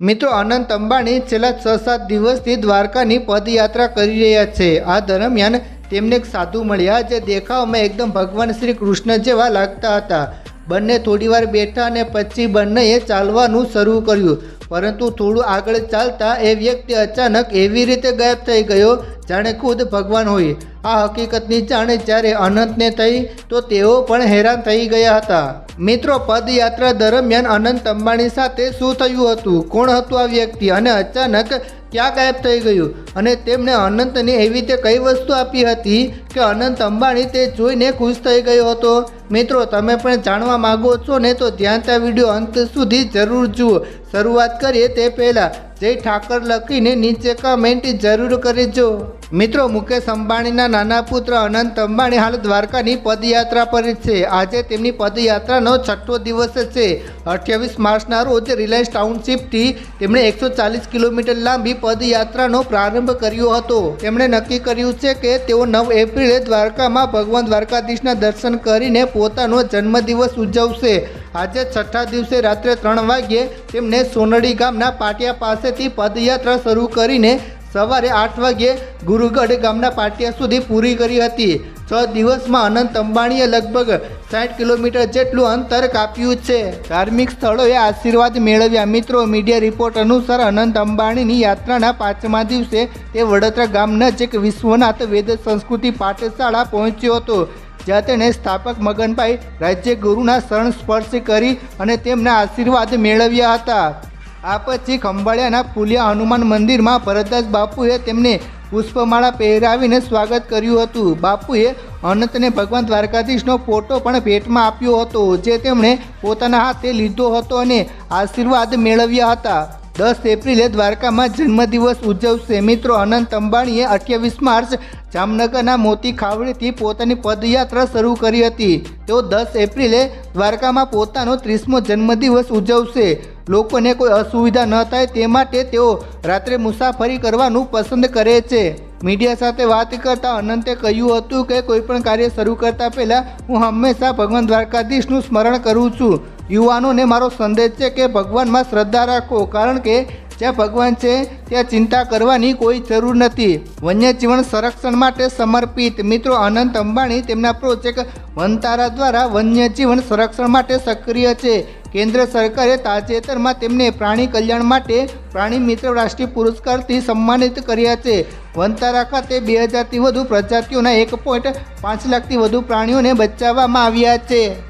મિત્રો અનંત અંબાણી છેલ્લા છ સાત દિવસથી દ્વારકાની પદયાત્રા કરી રહ્યા છે. આ દરમિયાન તેમને એક સાધુ મળ્યા. જે દેખાવમાં એકદમ ભગવાન શ્રી કૃષ્ણ જેવા લાગતા હતા. બંને થોડીવાર બેઠા અને પછી બંનેએ ચાલવાનું શરૂ કર્યું. પરંતુ થોડું આગળ ચાલતા એ વ્યક્તિ અચાનક એવી રીતે ગાયબ થઈ ગયો જાણે ખુદ ભગવાન હોય. આ હકીકતની જાણ જ્યારે અનંતને થઈ, તો તેઓ પણ હેરાન થઈ ગયા હતા. મિત્રો, પદયાત્રા દરમિયાન અનંત અંબાણી સાથે શું થયું હતું? કોણ હતું આ વ્યક્તિ? અને અચાનક ક્યાં ગાયબ થઈ ગયું. અને તેમણે અનંતને એવી રીતે કઈ વસ્તુ આપી હતી કે અનંત અંબાણી તે જોઈને ખુશ થઈ ગયો હતો. મિત્રો, તમે પણ જાણવા માંગો છો ને તો ધ્યાનતા વીડિયો અંત સુધી જરૂર જુઓ. શરૂઆત કરીએ તે પહેલાં જય ઠાકર લખીને નીચે કમેન્ટ જરૂર કરજો. મિત્રો, મુકેશ અંબાણીના નાના પુત્ર અનંત અંબાણી હાલ દ્વારકાની પદયાત્રા પર છે. આજે તેમની પદયાત્રાનો છઠ્ઠો દિવસ છે. અઠ્યાવીસ માર્ચના રોજ રિલાયન્સ ટાઉનશીપથી તેમણે એકસો ચાલીસ કિલોમીટર લાંબી પદયાત્રાનો પ્રારંભ કર્યો હતો. તેમણે નક્કી કર્યું છે કે તેઓ નવ એપ્રિલે દ્વારકામાં ભગવાન દ્વારકાધીશના દર્શન કરીને પોતાનો જન્મદિવસ ઉજવશે. આજે છઠ્ઠા દિવસે રાત્રે ત્રણ વાગ્યે તેમને સોનડી ગામના પાટિયા પાસેથી પદયાત્રા શરૂ કરીને સવારે આઠ વાગ્યે ગુરુગઢ ગામના પાટિયા સુધી પૂરી કરી હતી. છ દિવસમાં અનંત અંબાણીએ લગભગ સાઠ કિલોમીટર જેટલું અંતર કાપ્યું છે. ધાર્મિક સ્થળોએ આશીર્વાદ મેળવ્યા. મિત્રો, મીડિયા રિપોર્ટ અનુસાર અનંત અંબાણીની યાત્રાના પાંચમા દિવસે તે વડોદરા ગામ નજીક વિશ્વનાથ વેદ સંસ્કૃતિ પાઠશાળા પહોંચ્યો હતો. જ્યાં તેણે સ્થાપક મગનભાઈ રાજ્ય ગુરુના શરણ સ્પર્શ કરી અને તેમના આશીર્વાદ મેળવ્યા હતા. આ પછી ખંભાળિયાના ફુલિયા હનુમાન મંદિરમાં ભરતદાસ બાપુએ તેમને પુષ્પમાળા પહેરાવીને સ્વાગત કર્યું હતું. બાપુએ અનંતને ભગવાન દ્વારકાધીશનો ફોટો પણ ભેટમાં આપ્યો હતો, જે તેમણે પોતાના હાથે લીધો હતો અને આશીર્વાદ મેળવ્યા હતા. દસ એપ્રિલે દ્વારકામાં જન્મદિવસ ઉજવશે. મિત્રો, અનંત અંબાણીએ અઠ્યાવીસ માર્ચ જામનગરના મોતી ખાવડીથી પોતાની પદયાત્રા શરૂ કરી હતી. તેઓ દસ એપ્રિલે દ્વારકામાં પોતાનો ત્રીસમો જન્મદિવસ ઉજવશે. લોકોને કોઈ અસુવિધા ન થાય તે માટે તેઓ રાત્રે મુસાફરી કરવાનું પસંદ કરે છે. મીડિયા સાથે વાત કરતા અનંતે કહ્યું હતું કે કોઈપણ કાર્ય શરૂ કરતા પહેલાં હું હંમેશા ભગવાન દ્વારકાધીશનું સ્મરણ કરું છું. યુવાનોને મારો સંદેશ છે કે ભગવાનમાં શ્રદ્ધા રાખો, કારણ કે જ્યાં ભગવાન છે, ત્યાં ચિંતા કરવાની કોઈ જરૂર નથી. વન્યજીવન સંરક્ષણ માટે સમર્પિત. મિત્રો, અનંત અંબાણી તેમના પ્રોજેક્ટ વનતારા દ્વારા વન્યજીવન સંરક્ષણ માટે સક્રિય છે. કેન્દ્ર સરકારે તાજેતરમાં તેમને પ્રાણી કલ્યાણ માટે પ્રાણી મિત્ર રાષ્ટ્રીય પુરસ્કારથી સન્માનિત કર્યા છે. વનતારા ખાતે બે હજારથી વધુ પ્રજાતિઓના એક પોઈન્ટ પાંચ લાખથી વધુ પ્રાણીઓને બચાવવામાં આવ્યા છે.